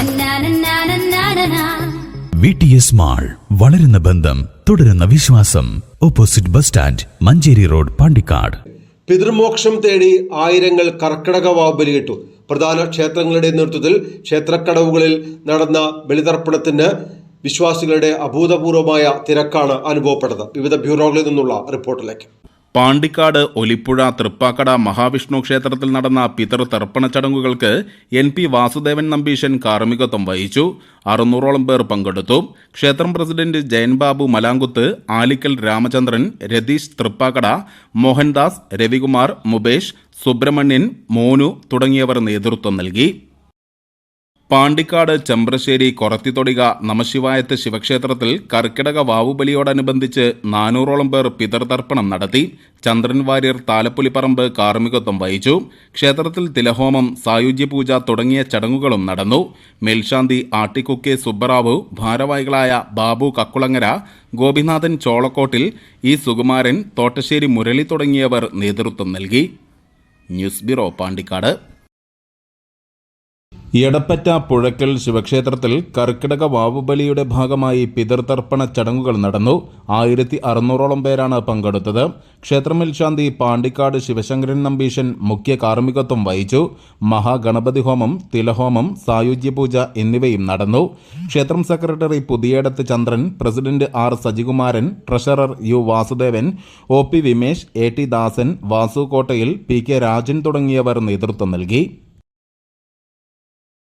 നന്നാനന്നാനന്നാനനാ. V T S mall വളരുന്ന ബന്ധം തുടരുന്ന വിശ്വാസം. Opposite bus stand Manjeri road Pandikkad. പിതൃമോക്ഷം തേടി ആയിരങ്ങൾ കർക്കിടക വാവ് ബലിയിട്ടു പ്രധാന ക്ഷേത്രങ്ങളുടെ നേതൃത്വത്തിൽ ക്ഷേത്രക്കടവുകളിൽ നടന്ന ബലിതർപ്പണത്തിന് വിശ്വാസികളുടെ അഭൂതപൂർവമായ തിരക്കാണ് അനുഭവപ്പെട്ടത്. വിവിധ ബ്യൂറോകളിൽ നിന്നുള്ള റിപ്പോർട്ടിലേക്ക്. പാണ്ടിക്കാട് ഒലിപ്പുഴ തൃപ്പാക്കട മഹാവിഷ്ണു ക്ഷേത്രത്തിൽ നടന്ന പിതൃ തർപ്പണ ചടങ്ങുകൾക്ക് എൻ പി വാസുദേവൻ നമ്പീശൻ കാർമ്മികത്വം വഹിച്ചു. അറുന്നൂറോളം പേർ പങ്കെടുത്തു. ക്ഷേത്രം പ്രസിഡന്റ് ജയൻബാബു മലാങ്കുത്ത് ആലിക്കൽ രാമചന്ദ്രൻ രതീഷ് തൃപ്പാക്കട മോഹൻദാസ് രവികുമാർ മുബേഷ് സുബ്രഹ്മണ്യൻ മോനു തുടങ്ങിയവർ നേതൃത്വം നൽകി. പാണ്ടിക്കാട് ചെമ്പ്രശ്ശേരി കൊറത്തിത്തൊടിക നമശിവായത്ത് ശിവക്ഷേത്രത്തിൽ കർക്കിടക വാവുബലിയോടനുബന്ധിച്ച് നാനൂറോളം പേർ പിതൃതർപ്പണം നടത്തി ചന്ദ്രൻ വാര്യർ താലപ്പൊലിപ്പറമ്പ് കാർമ്മികത്വം വഹിച്ചു. ക്ഷേത്രത്തിൽ തിലഹോമം സായുജ്യപൂജ തുടങ്ങിയ ചടങ്ങുകളും നടന്നു. മേൽശാന്തി ആട്ടിക്കുക്കെ സുബ്ബറാവു ഭാരവാഹികളായ ബാബു കക്കുളങ്ങര ഗോപിനാഥൻ ചോളക്കോട്ടിൽ ഇ സുകുമാരൻ തോട്ടശ്ശേരി മുരളി തുടങ്ങിയവർ നേതൃത്വം നൽകി. News bureau Pandikkad. Edappatta Puzhakkal ശിവക്ഷേത്രത്തിൽ കർക്കിടക വാവുബലിയുടെ ഭാഗമായി പിതൃതർപ്പണ ചടങ്ങുകൾ നടന്നു. ആയിരത്തി അറുന്നൂറോളം പേരാണ് പങ്കെടുത്തത്. ക്ഷേത്രമേൽശാന്തി പാണ്ടിക്കാട് ശിവശങ്കരൻ നമ്പീശൻ മുഖ്യ കാർമ്മികത്വം വഹിച്ചു. മഹാഗണപതി ഹോമം തിലഹോമം സായുജ്യപൂജ എന്നിവയും നടന്നു. ക്ഷേത്രം secretary Puthiyadath Chandran president R Sajikumaran treasurer U Vasudevan O P Vimesh A T Dasan Vasu Kottayil P K Rajan തുടങ്ങിയവർ നേതൃത്വം നൽകി.